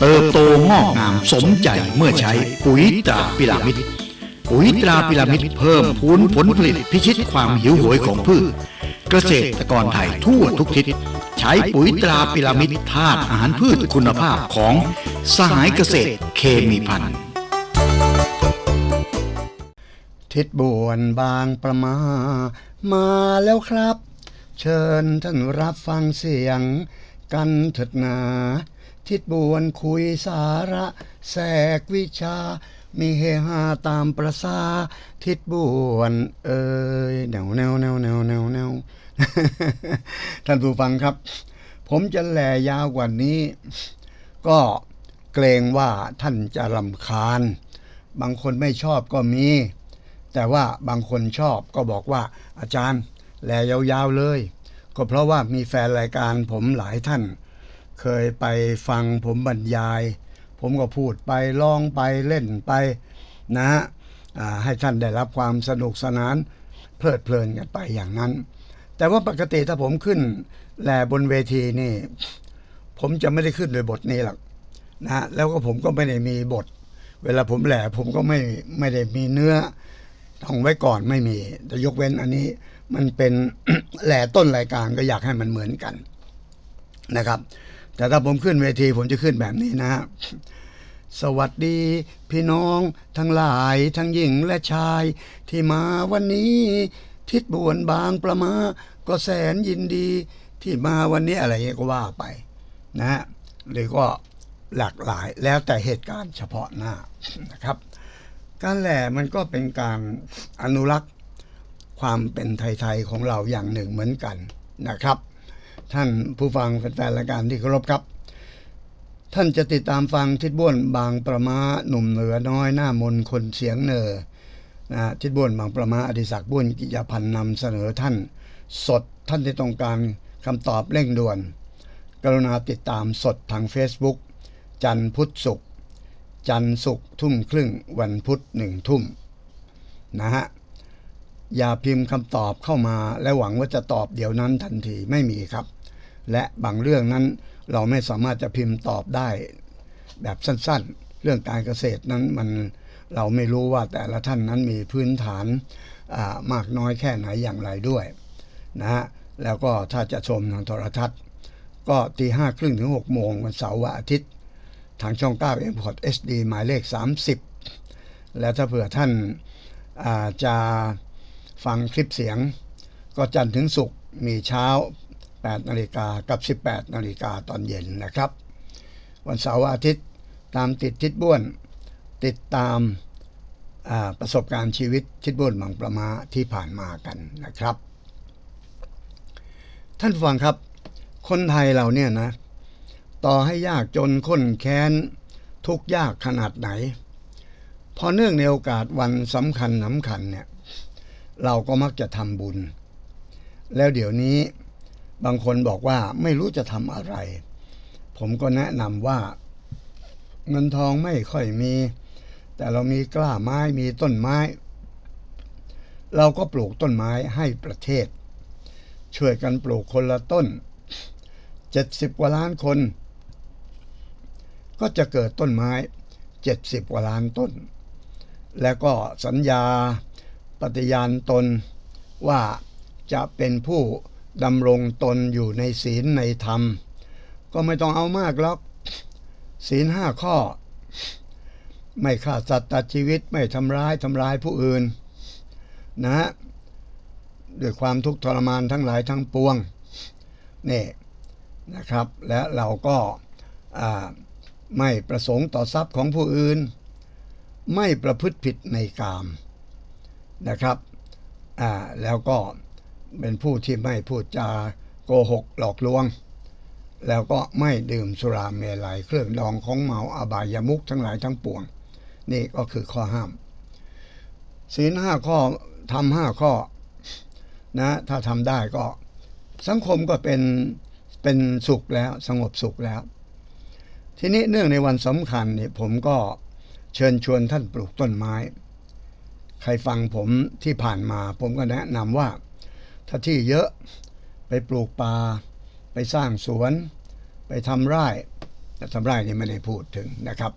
เติบโตงอกงามสมใจเมื่อใช้ปุ๋ยตราพิรามิดปุ๋ยตราพิรามิดเพิ่มพูนผลผลิตพิชิตความหิวโหยของพืช เกษตรกรไทยทั่วทุกทิศ ใช้ปุ๋ยตราพิรามิดธาตุอาหารพืชคุณภาพของสหายเกษตรเคมีพันธ์ทิศบวนบางประมา มาแล้วครับ เชิญท่านรับฟังเสียงกันเถิดนา ทิศบวนคุยสาระแสกวิชา มีเฮฮาตามประสาทิศบวนเอ้ยแนวแนวแนวแนวแนวแนวท่านผู้ฟังครับ ผมจะแหล่ยาวกว่านี้ ก็เกรงว่าท่านจะรำคาญ บางคนไม่ชอบก็มี แต่ว่าบางคนชอบก็บอกว่า อาจารย์แหลยาวๆเลย ก็เพราะว่ามีแฟนรายการผมหลายท่าน เคยไปฟังผมบรรยาย ผมก็พูดไปร้องไปเล่นไปนะฮะให้ท่านได้รับความสนุกสนาน เพลิดเพลินกันไปอย่างนั้น แต่ว่าปกติถ้าผมขึ้นแหลบนเวทีนี่ ผมจะไม่ได้ขึ้นโดยบทนี้หรอกนะฮะแล้วก็ผมก็ไม่ได้มีบท เวลาผมแหล่ผมก็ไม่ไม่ได้มีเนื้อท่องไว้ก่อนไม่มีแต่ยกเว้นอันนี้มันเป็นแหล่ต้นรายการก็อยากให้มันเหมือนกันนะครับ แต่ถ้าผมขึ้นเวทีผมจะขึ้นแบบนี้นะฮะสวัสดี พี่น้องทั้งหลายทั้งหญิงและชาย ที่มาวันนี้ ทิศบวนบางประมา ก็แสนยินดี ที่มาวันนี้อะไรเงี้ก็ว่าไป นะฮะหรือก็หลากหลายแล้วแต่เหตุการณ์เฉพาะหน้านะครับ การแหล่มันก็เป็นการอนุรักษ์ความเป็นไทย ๆ ของเราอย่างหนึ่งเหมือนกันนะครับ ท่านผู้ฟังแฟนๆรายการที่เคารพครับ ท่านจะติดตามฟังทิดบ้วนบางประมาหนุ่มเหนือน้อยหน้ามนคนเสียงเนอนะทิดบ้วนบางประมาอดิศักดิ์บ้วนกิจพันธ์นำเสนอท่าน สดท่านที่ต้องการคำตอบเร่งด่วน กรุณาติดตามสดทาง Facebook จันพุทธศุกร์จันทร์ศุกร์ทุ่มครึ่งวันพุธหนึ่งทุ่มนะฮะอย่าพิมพ์คำตอบเข้ามาและหวังว่าจะตอบเดี๋ยวนั้นทันทีไม่มีครับ และบางเรื่องนั้นเราไม่สามารถจะพิมพ์ตอบได้แบบสั้นๆ เรื่องการเกษตรนั้นมันเราไม่รู้ว่าแต่ละท่านนั้นมีพื้นฐานมากน้อยแค่ไหนอย่างไรด้วยนะฮะแล้วก็ถ้าจะชมทางโทรทัศน์ ก็ตีห้าครึ่งถึงหกโมงวันเสาร์วันอาทิตย์ ทางช่อง 9 m p o r t HD หมายเลข 30 แล้วถ้าเผื่อท่านาจะฟังคลิปเสียง ก็จันทร์ถึงศุกร์มีเช้า 8นาฬิกากับ 18นาฬิกาตอนเย็นนะครับ วันเสาร์อาทิตย์ตามติดทิศบ้วน ติดตามาประสบการณ์ชีวิตทิศบ้วนบางประมาที่ผ่านมากันนะครับ ท่านฟังครับ คนไทยเราเนี่ยนะ ต่อให้ยากจนข้นแค้น ทุกยากขนาดไหน พอเนื่องในโอกาสวันสำคัญสำคัญเนี่ยเราก็มักจะทำบุญ แล้วเดี๋ยวนี้ บางคนบอกว่าไม่รู้จะทำอะไร ผมก็แนะนำว่า เงินทองไม่ค่อยมี แต่เรามีกล้าไม้มีต้นไม้ เราก็ปลูกต้นไม้ให้ประเทศ ช่วยกันปลูกคนละต้นเจ็ดสิบกว่าล้านคน ก็จะเกิดต้นไม้เจ็ดสิบกว่าล้านต้น แล้วก็สัญญาปฏิญาณตนว่าจะเป็นผู้ ดำรงตนอยู่ในศีลในธรรม ก็ไม่ต้องเอามากหรอกศีลห้าข้อ ไม่ฆ่าสัตว์ตัดชีวิตไม่ทำร้ายทำร้ายผู้อื่นนะฮะด้วยความทุกข์ทรมานทั้งหลายทั้งปวงนี่นะครับ และเราก็ไม่ประสงค์ต่อทรัพย์ของผู้อื่น ไม่ประพฤติผิดในกามนะครับแล้วก็ เป็นผู้ที่ไม่พูดจาโกหกหลอกลวง แล้วก็ไม่ดื่มสุราเมลัยเครื่องดองของเมาอบายามุขทั้งหลายทั้งปวง นี่ก็คือข้อห้าม ศีลห้าข้อทำห้าข้อนะถ้าทำได้ก็สังคมก็เป็นเป็นสุขแล้วสงบสุขแล้ว ทีนี้เนื่องในวันสำคัญเนี่ยผมก็เชิญชวนท่านปลูกต้นไม้ ใครฟังผมที่ผ่านมา ผมก็แนะนำว่า ถ้าที่เยอะไปปลูกป่าไปสร้างสวน ไปทำไร่แต่ทำไร่นี่ไม่ได้พูดถึงนะครับ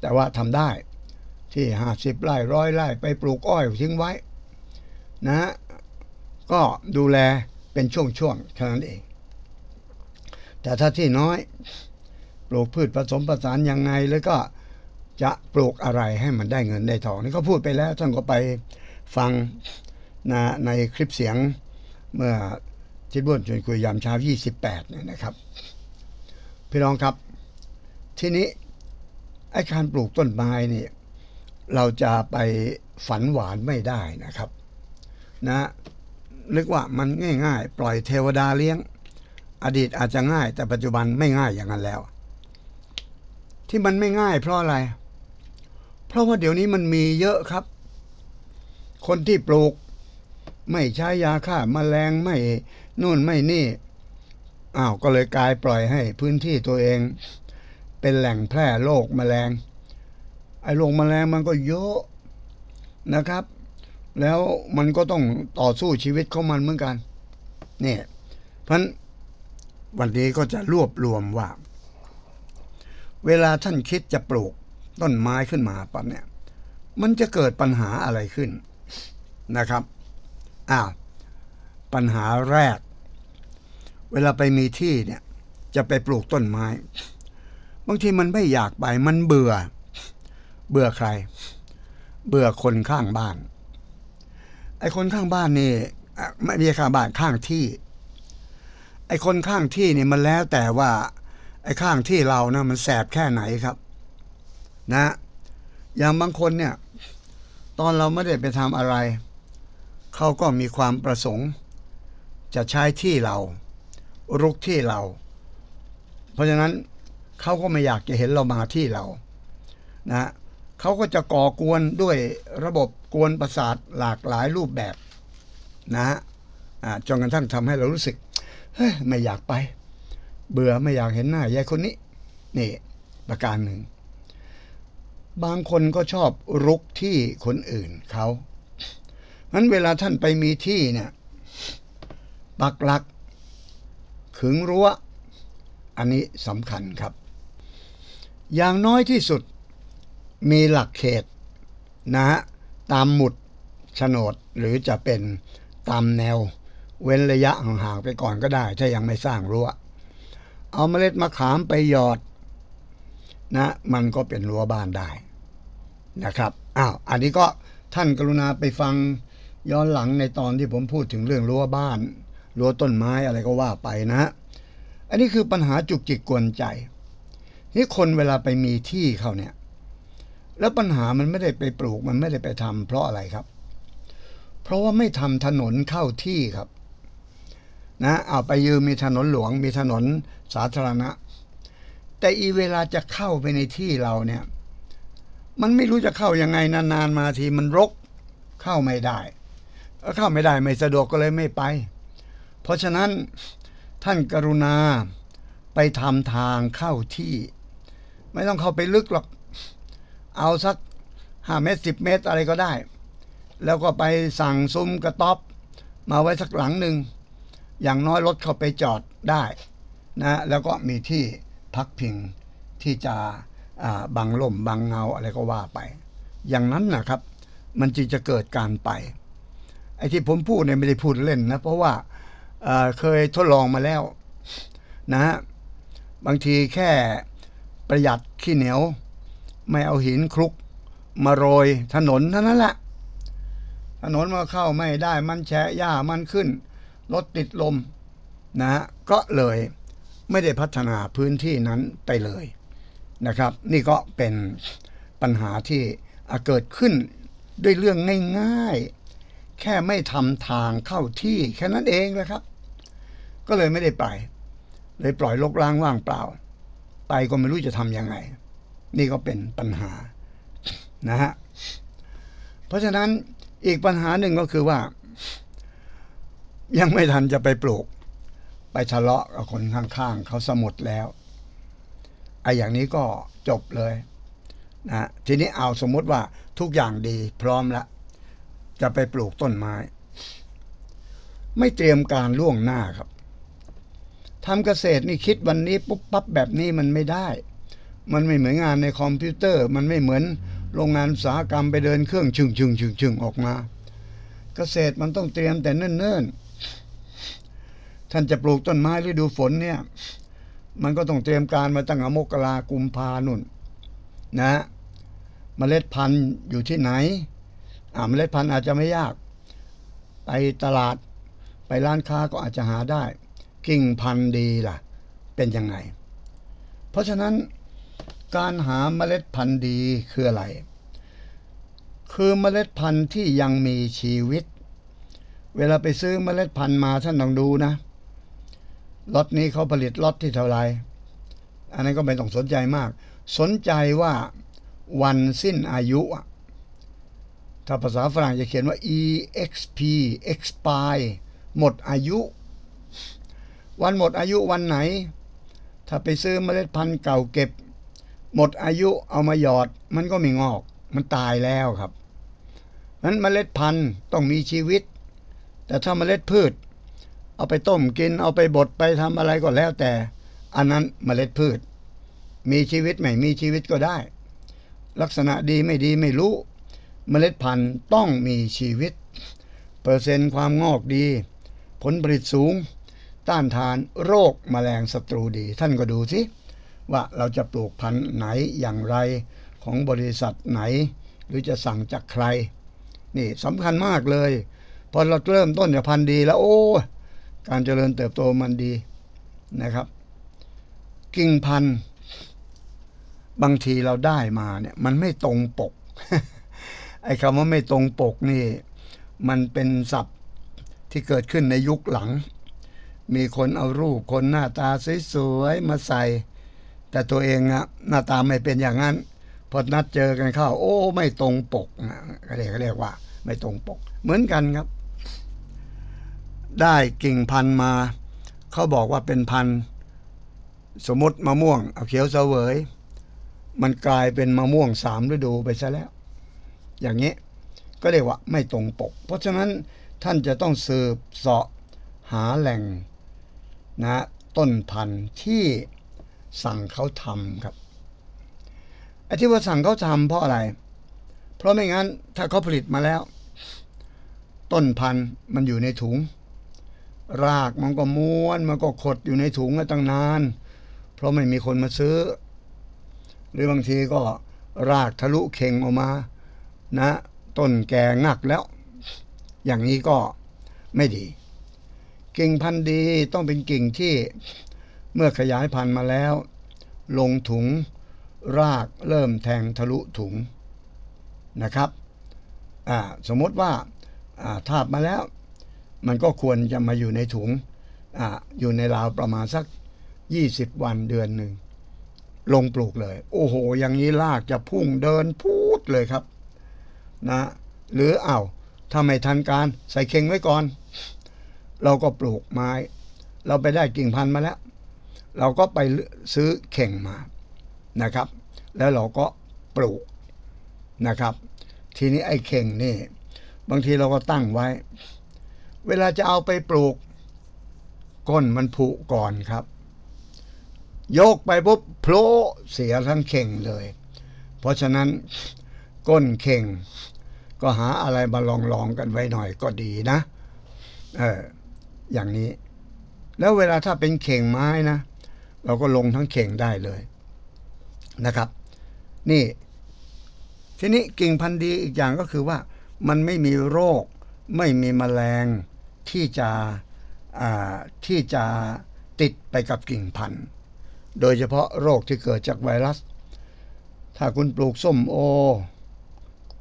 แต่ว่าทำได้ที่ห้าสิบไร่ร้อยไร่ไปปลูกอ้อยทิ้งไว้นะก็ดูแลเป็นช่วงๆแค่นั้นเอง แต่ถ้าที่น้อยปลูกพืชผสมผสานยังไงแล้วก็จะปลูกอะไรให้มันได้เงินได้ทองนี่ก็พูดไปแล้วท่านก็ไปฟัง นะในคลิปเสียงเมื่อทิดบ้วนชวนคุยยามเช้า 28เนี่ยนะครับ พี่น้องครับ ทีนี้ไอ้การปลูกต้นไม้นี่เราจะไปฝันหวานไม่ได้นะครับ นะนึกว่ามันง่าย ๆ ปล่อยเทวดาเลี้ยง อดีตอาจจะง่าย แต่ปัจจุบันไม่ง่ายอย่างนั้นแล้ว ที่มันไม่ง่ายเพราะอะไร เพราะว่าเดี๋ยวนี้มันมีเยอะครับ คนที่ปลูก ไม่ใช้ยาฆ่าแมลงไม่นู่นไม่นี่อ้าวก็เลยกลายปล่อยให้พื้นที่ตัวเอง เป็นแหล่งแพร่โรคแมลง ไอ้โรคแมลงมันก็เยอะนะครับ แล้วมันก็ต้องต่อสู้ชีวิตของมันเหมือนกันเนี่ยเพราะวันนี้ก็จะรวบรวมว่า เวลาท่านคิดจะปลูกต้นไม้ขึ้นมาปั๊บเนี่ย มันจะเกิดปัญหาอะไรขึ้นนะครับ อ้าวปัญหาแรก เวลาไปมีที่เนี่ย จะไปปลูกต้นไม้ บางทีมันไม่อยากไปมันเบื่อ เบื่อใคร เบื่อคนข้างบ้าน ไอ้คนข้างบ้านนี่ไม่ใช่ข้างบ้านข้างที่ ไอ้คนข้างที่นี่มันแล้วแต่ว่า ไอ้ข้างที่เรานะมันแสบแค่ไหนครับ นะ อย่างบางคนเนี่ย ตอนเราไม่ได้ไปทำอะไร เขาก็มีความประสงค์ จะใช้ที่เรา รุกที่เรา เพราะฉะนั้นเขาก็ไม่อยากจะเห็นเรามาที่เรานะเขาก็จะก่อกวนด้วยระบบกวนประสาทหลากหลายรูปแบบนะฮะจนกระทั่งทำให้เรารู้สึกเฮ้ยไม่อยากไป เบื่อไม่อยากเห็นหน้ายายคนนี้ นี่ประการหนึ่ง บางคนก็ชอบรุกที่คนอื่นเขา นั้นเวลาท่านไปมีที่เนี่ยปักหลัก ขึงรั้ว อันนี้สำคัญครับ อย่างน้อยที่สุดมีหลักเขตนะฮะตามหมุดโฉนดหรือจะเป็นตามแนว เว้นระยะห่างๆไปก่อนก็ได้ ถ้ายังไม่สร้างรั้ว เอาเมล็ดมะขามไปหยอดนะมันก็เป็นรั้วบ้านได้นะครับอ้าวอันนี้ก็ท่านกรุณาไปฟัง ย้อนหลังในตอนที่ผมพูดถึงเรื่องรั้วบ้าน รั้วต้นไม้อะไรก็ว่าไปนะฮะอันนี้คือปัญหาจุกจิกกวนใจนี่คนเวลาไปมีที่เขาเนี่ย แล้วปัญหามันไม่ได้ไปปลูกมันไม่ได้ไปทำเพราะอะไรครับ เพราะว่าไม่ทำถนนเข้าที่ครับ นะเอาไปยืมมีถนนหลวง มีถนนสาธารณะ แต่อีเวลาจะเข้าไปในที่เราเนี่ย มันไม่รู้จะเข้ายังไงนานๆมาทีมันรกเข้าไม่ได้ เข้าไม่ได้ไม่สะดวกก็เลยไม่ไป เพราะฉะนั้นท่านกรุณาไปทำทางเข้าที่ ไม่ต้องเข้าไปลึกหรอก เอาสักห้าเมตรสิบเมตรอะไรก็ได้ แล้วก็ไปสั่งซุ้มกระต๊อบ มาไว้สักหลังหนึ่ง อย่างน้อยรถเข้าไปจอดได้นะแล้วก็มีที่พักพิงที่จะบังลมบังเงาอะไรก็ว่าไป อย่างนั้นนะครับ มันจึงจะเกิดการไป อ้ที่ผมพูดเนี่ยไม่ได้พูดเล่นนะ เพราะว่าเเคยทดลองมาแล้วนะฮะบางทีแค่ประหยัดขี้เหนียว ไม่เอาหินคลุก มาโรยถนนเท่านั้นแหละถนนมาเข้าไม่ได้มันแฉะหญ้ามันขึ้นรถติดลมนะฮะก็เลยไม่ได้พัฒนาพื้นที่นั้นไปเลยนะครับ นี่ก็เป็นปัญหาที่เกิดขึ้นด้วยเรื่องง่ายๆ แค่ไม่ทำทางเข้าที่แค่นั้นเองนะครับ ก็เลยไม่ได้ไป เลยปล่อยลกล้างว่างเปล่า ไปก็ไม่รู้จะทำยังไง นี่ก็เป็นปัญหานะฮะเพราะฉะนั้นอีกปัญหาหนึ่งก็คือว่า ยังไม่ทันจะไปปลูก ไปทะเลาะกับคนข้างๆเขาสมุดแล้วไอ้อย่างนี้ก็จบเลยนะทีนี้เอาสมมติว่าทุกอย่างดีพร้อมแล้ว จะไปปลูกต้นไม้ ไม่เตรียมการล่วงหน้าครับทำเกษตรนี่คิดวันนี้ปุ๊บปั๊บแบบนี้มันไม่ได้ มันไม่เหมือนงานในคอมพิวเตอร์ มันไม่เหมือนโรงงานอุตสาหกรรมไปเดินเครื่องชึงชึงชึงชึงออกมา เกษตรมันต้องเตรียมแต่เนิ่นๆท่านจะปลูกต้นไม้ฤดูฝนเนี่ย มันก็ต้องเตรียมการมาตั้งแต่มกรากุมภานุ่น นะเมล็ดพันธุ์อยู่ที่ไหน เมล็ดพันธุ์อาจจะไม่ยาก ไปตลาดไปร้านค้าก็อาจจะหาได้ กิ่งพันธุ์ดีล่ะ เป็นยังไง เพราะฉะนั้นการหาเมล็ดพันธุ์ดีคืออะไร คือเมล็ดพันธุ์ที่ยังมีชีวิต เวลาไปซื้อเมล็ดพันธุ์มาท่านต้องดูนะล็อตนี้เขาผลิตล็อตที่เท่าไรอันนั้นก็ไม่ต้องสนใจมาก สนใจว่าวันสิ้นอายุอะ ถ้าภาษาฝรั่งจะเขียนว่า exp expire หมดอายุ วันหมดอายุวันไหน ถ้าไปซื้อเมล็ดพันธุ์เก่าเก็บ หมดอายุเอามาหยอด มันก็ไม่งอก มันตายแล้วครับนั้นเมล็ดพันธุ์ต้องมีชีวิต แต่ถ้าเมล็ดพืช เอาไปต้มกินเอาไปบดไปทำอะไรก็แล้วแต่ อันนั้นเมล็ดพืช มีชีวิตไม่มีชีวิตก็ได้ ลักษณะดีไม่ดีไม่รู้ เมล็ดพันธุ์ต้องมีชีวิต เปอร์เซ็นต์ความงอกดี ผลผลิตสูง ต้านทานโรคแมลงศัตรูดี ท่านก็ดูสิว่าเราจะปลูกพันธุ์ไหนอย่างไรของบริษัทไหน หรือจะสั่งจากใคร นี่สำคัญมากเลย พอเราเริ่มต้นจากพันธุ์ดีแล้วโอ้ การเจริญเติบโตมันดีนะครับ กิ่งพันธุ์บางทีเราได้มาเนี่ยมันไม่ตรงปก ไอ้คำว่าไม่ตรงปกนี่ มันเป็นศัพท์ที่เกิดขึ้นในยุคหลัง มีคนเอารูปคนหน้าตาสวยๆมาใส่ แต่ตัวเองอะหน้าตาไม่เป็นอย่างนั้น พอนัดเจอกันเข้า โอ้ ไม่ตรงปกนะก็เรียกเรียกว่า ไม่ตรงปก เหมือนกันครับ ได้กิ่งพันธุ์มา เขาบอกว่าเป็นพันธุ์สมมติมะม่วง เอาเขียวเสวย มันกลายเป็นมะม่วงสามฤดูไปซะแล้ว อย่างนี้ ก็เรียกว่าไม่ตรงปก เพราะฉะนั้นท่านจะต้องสืบเสาะหาแหล่งนะต้นพันธุ์ที่สั่งเขาทำครับไอ้ที่ว่าสั่งเขาทำเพราะอะไร เพราะไม่งั้นถ้าเขาผลิตมาแล้ว ต้นพันธุ์มันอยู่ในถุง รากมันก็ม้วนมันก็ขดอยู่ในถุงมาตั้งนาน เพราะไม่มีคนมาซื้อ หรือบางทีก็รากทะลุเข่งออกมา นะต้นแก่งักแล้ว อย่างนี้ก็ไม่ดี กิ่งพันธุ์ดีต้องเป็นกิ่งที่เมื่อขยายพันธุ์มาแล้ว ลงถุงรากเริ่มแทงทะลุถุงนะครับสมมติว่าทาบมาแล้ว มันก็ควรจะมาอยู่ในถุงออยู่ในราวประมาณสัก 20 วันเดือนหนึ่งลงปลูกเลย โอ้โห อย่างนี้รากจะพุ่งเดินพูดเลยครับ นะหรืออา้าวถ้าไม่ทันการใส่เข่งไว้ก่อน เราก็ปลูกไม้ เราไปได้กิ่งพันธุ์มาแล้ว เราก็ไปซื้อเข่งมานะครับ แล้วเราก็ปลูกนะครับ ทีนี้ไอ้เข่งนี่ บางทีเราก็ตั้งไว้ เวลาจะเอาไปปลูก ก้นมันผุก่อนครับ โยกไปปุ๊บโผล่เสียทั้งเข่งเลย เพราะฉะนั้นก้นเข่ง ก็หาอะไรมาลองลองๆกันไว้หน่อยก็ดีนะ เอออย่างนี้ แล้วเวลาถ้าเป็นเข่งไม้นะ เราก็ลงทั้งเข่งได้เลยนะครับ นี่ ทีนี้กิ่งพันธุ์ดีอีกอย่างก็คือว่า มันไม่มีโรค ไม่มีแมลงที่จะอ่าที่จะติดไปกับกิ่งพันธุ์ โดยเฉพาะโรคที่เกิดจากไวรัส ถ้าคุณปลูกส้มโอ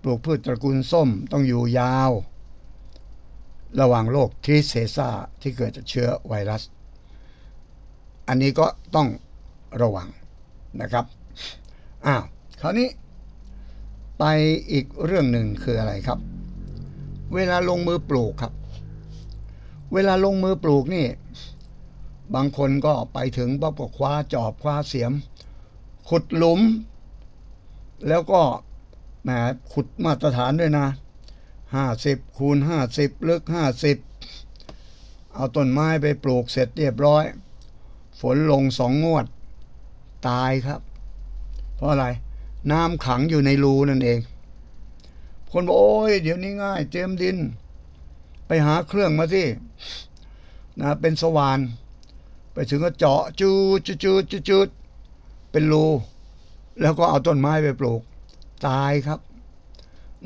ปลูกพืชตระกูลส้มต้องอยู่ยาว ระหว่างโรคทริเซซาที่เกิดจากเชื้อไวรัส อันนี้ก็ต้องระวังนะครับอ้าวคราวนี้ไปอีกเรื่องหนึ่งคืออะไรครับ เวลาลงมือปลูกครับ เวลาลงมือปลูกนี่ บางคนก็ไปถึงปั๊บก็คว้าจอบคว้าเสียม ขุดหลุม แล้วก็ แหมขุดมาตรฐานด้วยนะห้าสิบคูณห้าสิบลึกห้าสิบเอาต้นไม้ไปปลูกเสร็จเรียบร้อย ฝนลงสองงวด ตายครับ เพราะอะไร น้ำขังอยู่ในรูนั่นเอง คนบอกโอ้ย เดี๋ยวนี้ง่ายเตรียมดิน ไปหาเครื่องมาที่นะเป็นสว่าน ไปถึงก็เจาะจูจูดจูดจูดจูดเป็นรู แล้วก็เอาต้นไม้ไปปลูก ตายครับ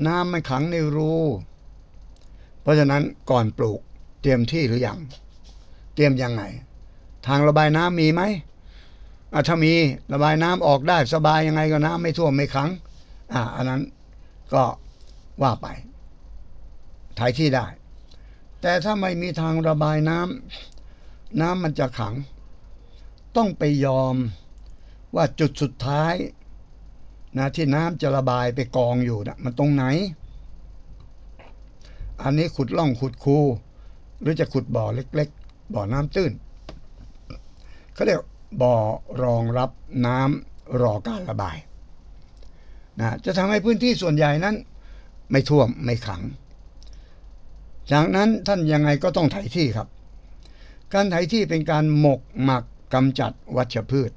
น้ำมันขังในรูเพราะฉะนั้นก่อนปลูกเตรียมที่หรืออยังเตรียมยังไง ทางระบายน้ำมีไหมถ้ามีระบายน้ำออกได้สบายยังไงก็น้ำไม่ท่วมไม่ขัง อ่า อันนั้นก็ว่าไปถ่ายที่ได้ แต่ถ้าไม่มีทางระบายน้ำน้ำมันจะขัง ต้องไปยอมว่าจุดสุดท้าย นะที่น้ำจะระบายไปกองอยู่นะมันตรงไหน อันนี้ขุดล่องขุดคูหรือจะขุดบ่อเล็ก ๆ บ่อน้ำตื้นเขาเรียกบ่อรองรับน้ำรอการระบายนะจะทำให้พื้นที่ส่วนใหญ่นั้น ไม่ท่วมไม่ขัง จากนั้นท่านยังไงก็ต้องไถที่ครับ การไถที่เป็นการหมกหมักกำจัดวัชพืช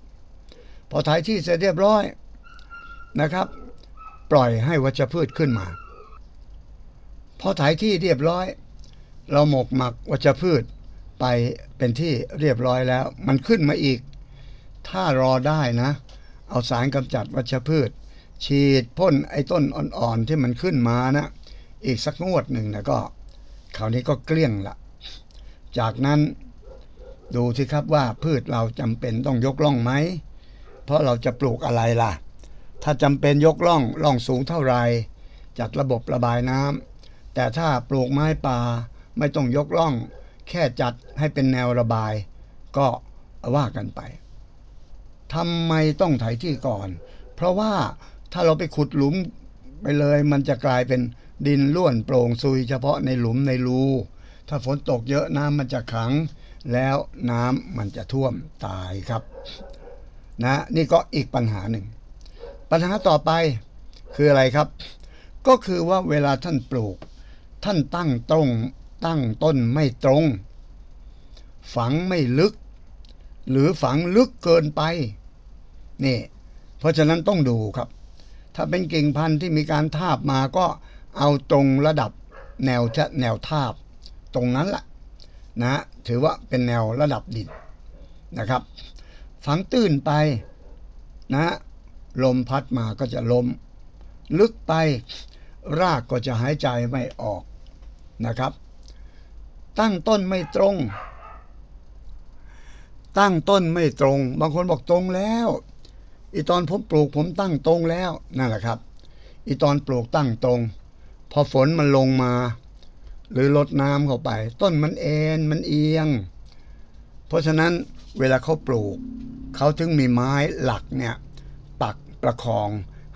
พอไถที่เสร็จเรียบร้อย นะครับ ปล่อยให้วัชพืชขึ้นมา พอไถที่เรียบร้อย เราหมกหมักวัชพืชไปเป็นที่เรียบร้อยแล้ว มันขึ้นมาอีก ถ้ารอได้นะ เอาสารกำจัดวัชพืช ฉีดพ่นไอ้ต้นอ่อนๆที่มันขึ้นมานะ อีกสักงวดหนึ่งนะก็คราวนี้ก็เกลี้ยงละจากนั้นดูสิครับว่าพืชเราจำเป็นต้องยกล่องไหม เพราะเราจะปลูกอะไรล่ะ ถ้าจำเป็นยกล่องล่องสูงเท่าไรจัดระบบระบายน้ำแต่ถ้าปลูกไม้ป่าไม่ต้องยกล่อง แค่จัดให้เป็นแนวระบาย ก็ว่ากันไปทำไมต้องไถที่ก่อน เพราะว่าถ้าเราไปขุดหลุมไปเลย มันจะกลายเป็นดินล้วนโปร่งซุยเฉพาะในหลุมในรูถ้าฝนตกเยอะน้ำมันจะขัง แล้วน้ำมันจะท่วมตายครับ นะ นี่ก็อีกปัญหาหนึ่ง ปัญหาต่อไปคืออะไรครับ ก็คือว่าเวลาท่านปลูก ท่านตั้งตรง ตั้งต้นไม่ตรง ฝังไม่ลึก หรือฝังลึกเกินไปนี่เพราะฉะนั้นต้องดูครับ ถ้าเป็นกิ่งพันธุ์ที่มีการทาบมาก็เอาตรงระดับแนวชะแนวทาบ ตรงนั้นแหละนะถือว่าเป็นแนวระดับดินนะครับ ฝังตื้นไปนะ ลมพัดมาก็จะลมลึกไปรากก็จะหายใจไม่ออกนะครับ ตั้งต้นไม่ตรง ตั้งต้นไม่ตรง บางคนบอกตรงแล้วอีตอนผมปลูกผมตั้งตรงแล้วนั่นแหละครับอีตอนปลูกตั้งตรง พอฝนมันลงมา หรือลดน้ำเข้าไป ต้นมันเอ็นมันเอียง เพราะฉะนั้นเวลาเขาปลูก เขาถึงมีไม้หลักเนี่ยปัก ประคอง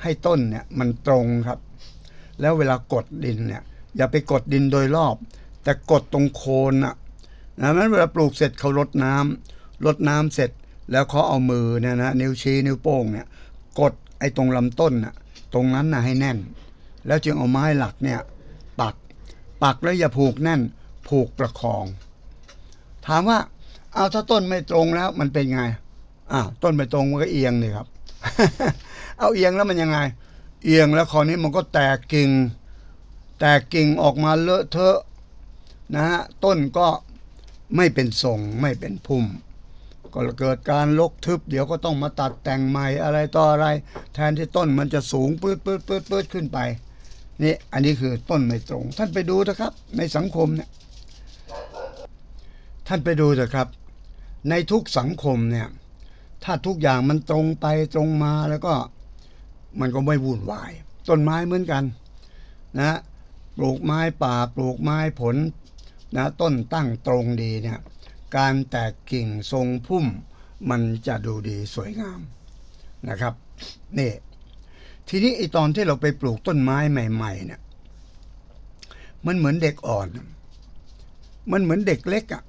ให้ต้นเนี่ยมันตรงครับ แล้วเวลากดดินเนี่ยอย่าไปกดดินโดยรอบ แต่กดตรงโคนน่ะนะนั้นเวลาปลูกเสร็จเขารดน้ำรดน้ำเสร็จแล้วเขาเอามือเนี่ยนะนิ้วชี้นิ้วโป้งเนี่ยกดไอ้ตรงลำต้นน่ะตรงนั้นน่ะให้แน่น แล้วจึงเอาไม้หลักเนี่ยปักปักแล้วอย่าผูกแน่น ผูกประคอง ถามว่าเอาถ้าต้นไม่ตรงแล้วมันเป็นไงอ้าวต้นไม่ตรงมันก็เอียงเลยครับ เอาเอียงแล้วมันยังไง เอียงแล้วคราวนี้มันก็แตกกิ่ง แตกกิ่งออกมาเลอะเทอะนะฮะต้นก็ไม่เป็นทรงไม่เป็นพุ่ม ก็เกิดการลกทึบ เดี๋ยวก็ต้องมาตัดแต่งใหม่อะไรต่ออะไร แทนที่ต้นมันจะสูงปืดปืดปืดปืดขึ้นไปนี่อันนี้คือต้นไม่ตรง ท่านไปดูนะครับ ในสังคมเนี่ยท่านไปดูเถอะครับ ในทุกสังคมเนี่ยถ้าทุกอย่างมันตรงไปตรงมาแล้วก็ มันก็ไม่วุ่นวาย ต้นไม้เหมือนกันนะปลูกไม้ป่าปลูกไม้ผลนะต้นตั้งตรงดีเนี่ยการแตกกิ่งทรงพุ่มมันจะดูดีสวยงามนะครับนี่ทีนี้ไอตอนที่เราไปปลูกต้นไม้ใหม่ ๆ เนี่ย มันเหมือนเด็กอ่อน มันเหมือนเด็กเล็กอะ่ะ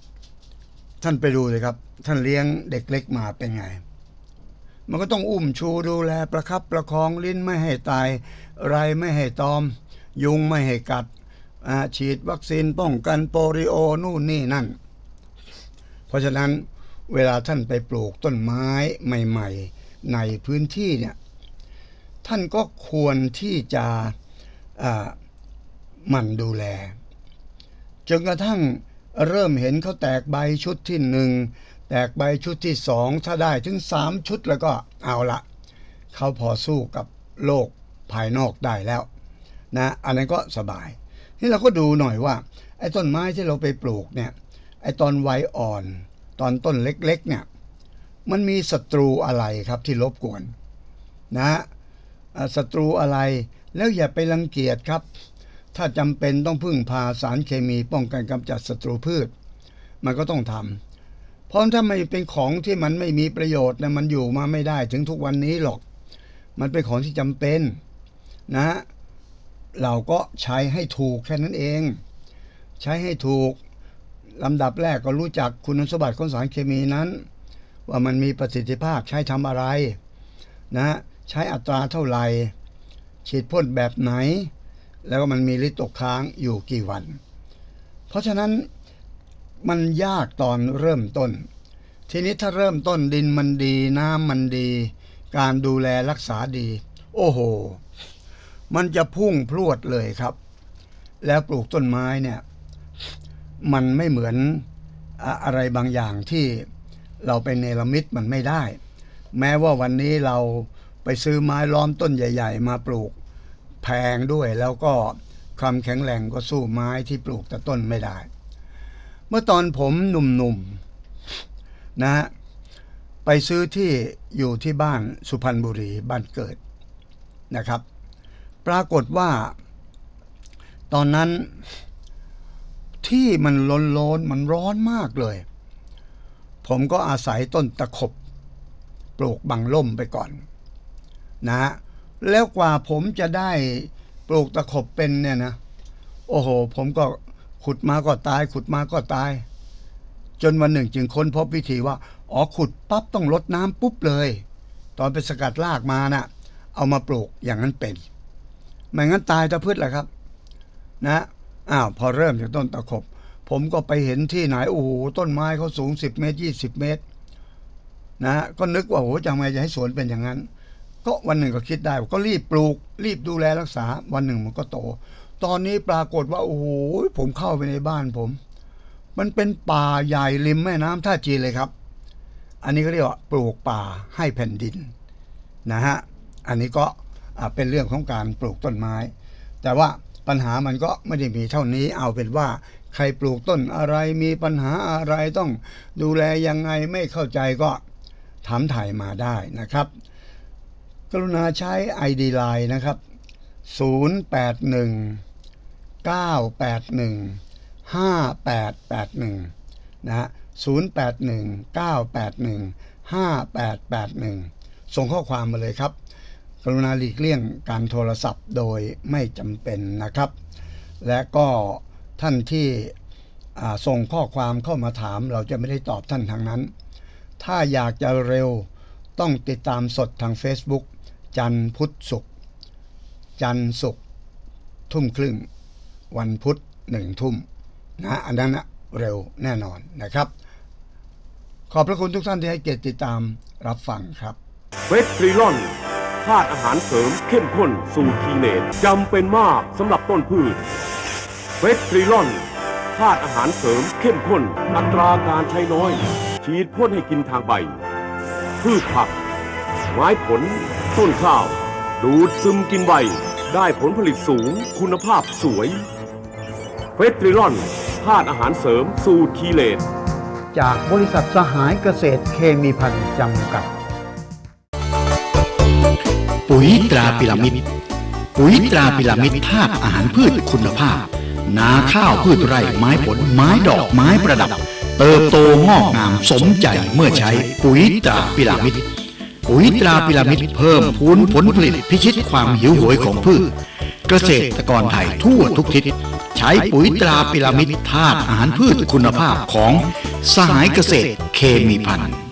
ท่านไปดูเลยครับ ท่านเลี้ยงเด็กเล็กมาเป็นไง มันก็ต้องอุ้มชูดูแลประครับประคองลิ้นไม่ให้ตาย ไรไม่ให้ตอม ยุงไม่ให้กัดฉีดวัคซีนป้องกันโปลิโอนู่นนี่นั่น เพราะฉะนั้นเวลาท่านไปปลูกต้นไม้ใหม่ ๆ ในพื้นที่เนี่ยท่านก็ควรที่จะหมั่นดูแล จนกระทั่งเริ่มเห็นเขาแตกใบชุดที่หนึ่ง แตกใบชุดที่สองถ้าได้ถึงสามชุดแล้วก็เอาละเขาพอสู้กับโลกภายนอกได้แล้วนะอันนั้นก็สบาย นี่เราก็ดูหน่อยว่าไอ้ต้นไม้ที่เราไปปลูกเนี่ยไอ้ตอนวัยอ่อน ตอนต้นเล็กๆเนี่ยมันมีศัตรูอะไรครับที่รบกวนนะศัตรูอะไรแล้วอย่าไปรังเกียจครับ ถ้าจำเป็นต้องพึ่งพาสารเคมีป้องกันกำจัดศัตรูพืช มันก็ต้องทำ เพราะถ้าไม่เป็นของที่มันไม่มีประโยชน์นะมันอยู่มาไม่ได้ถึงทุกวันนี้หรอก มันเป็นของที่จำเป็นนะเราก็ใช้ให้ถูกแค่นั้นเอง ใช้ให้ถูกลำดับแรกก็รู้จักคุณสมบัติของสารเคมีนั้น ว่ามันมีประสิทธิภาพใช้ทำอะไรนะใช้อัตราเท่าไหร่ฉีดพ่นแบบไหน แล้วก็มันมีฤทธิ์ตกค้างอยู่กี่วัน เพราะฉะนั้น มันยากตอนเริ่มต้น ทีนี้ถ้าเริ่มต้นดินมันดีน้ำมันดี การดูแลรักษาดี โอ้โห มันจะพุ่งพรวดเลยครับ แล้วปลูกต้นไม้เนี่ย มันไม่เหมือนอะไรบางอย่างที่เราไปเนรมิตมันไม่ได้ แม้ว่าวันนี้เราไปซื้อไม้ล้อมต้นใหญ่ ๆ มาปลูกแพงด้วยแล้วก็ความแข็งแรงก็สู้ไม้ที่ปลูกแต่ต้นไม่ได้ มื่อตอนผมหนุ่มๆนะฮะไปซื้อที่อยู่ที่บ้านสุพรรณบุรีบ้านเกิดนะครับ ปรากฏว่า ตอนนั้นที่มันล้นล้นมันร้อนมากเลย ผมก็อาศัยต้นตะขบ ปลูกบังล่มไปก่อน นะฮะแล้วกว่าผมจะได้ปลูกตะขบเป็นเนี่ยนะ โอ้โห ผมก็ ขุดมาก็ตาย ขุดมาก็ตาย จนวันหนึ่งจึงค้นพบวิธีว่า อ๋อขุดปั๊บต้องลดน้ำปุ๊บเลย ตอนไปสกัดรากมานะ่ะ เอามาปลูกอย่างนั้นเป็นไม่งั้นตายตะพืชแหละครับ นะอ้าวพอเริ่มจากต้นตะขบ ผมก็ไปเห็นที่ไหนโอ้โหต้นไม้เขาสูง10เมตร20เมตร นะก็นึกว่าโอ้โหจะทำไงจะให้สวนเป็นอย่างนั้น ก็วันหนึ่งก็คิดได้ก็รีบปลูก รีบดูแลรักษาวันหนึ่งมันก็โต ตอนนี้ปรากฏว่าโอ้โหผมเข้าไปในบ้านผม มันเป็นป่าใหญ่ริมแม่น้ำท่าจีนเลยครับ อันนี้ก็เรียกว่าปลูกป่าให้แผ่นดินนะฮะอันนี้ก็เป็นเรื่องของการปลูกต้นไม้ แต่ว่าปัญหามันก็ไม่ได้มีเท่านี้ เอาเป็นว่าใครปลูกต้นอะไรมีปัญหาอะไรต้องดูแลยังไงไม่เข้าใจก็ถามถ่ายมาได้นะครับ กรุณาใช้ ID Line นะครับ 081 981 5881นะฮะ081 981 5881 ส่งข้อความมาเลยครับ กรุณาหลีกเลี่ยงการโทรศัพท์โดยไม่จำเป็นนะครับ และก็ท่านที่ส่งข้อความเข้ามาถามเราจะไม่ได้ตอบท่านทางนั้น ถ้าอยากจะเร็วต้องติดตามสดทาง Facebook จันพุทธศุกร์จันทร์ศุกร์ทุ่มครึ่ง วันพุธหนึ่งทุ่มนะอันนั้นนะเร็วแน่นอนนะครับ ขอบพระคุณทุกท่านที่ให้เกียรติติดตามรับฟังครับเวสตรีลอนธาตุอาหารเสริมเข้มข้นสูตรทีเนตจำเป็นมากสำหรับต้นพืชเวสตรีลอนธาตุอาหารเสริมเข้มข้น อัตราการใช้น้อย ฉีดพ่นให้กินทางใบ พืชผัก ไม้ผล ต้นข้าว ดูดซึมกินใบ ได้ผลผลิตสูงคุณภาพสวย เฟสตริลอนธาตุอาหารเสริมสูตรคีเลตจากบริษัทสหายเกษตรเคมีพันธ์จำกัด ปุ๋ยตราพิรามิดปุ๋ยตราพิรามิดธาตุอาหารพืชคุณภาพ นาข้าวพืชไร่ไม้ผลไม้ดอกไม้ประดับ เติบโตงอกงามสมใจเมื่อใช้ปุ๋ยตราพิรามิดปุ๋ยตราพิรามิดเพิ่มพูนผลผลิตพิชิตความหิวโหยของพืช เกษตรกรไทยทั่วทุกทิศใช้ปุ๋ยตราพิรามิดธาตุอาหารพืชคุณภาพของสหายเกษตรเคมีพันธุ์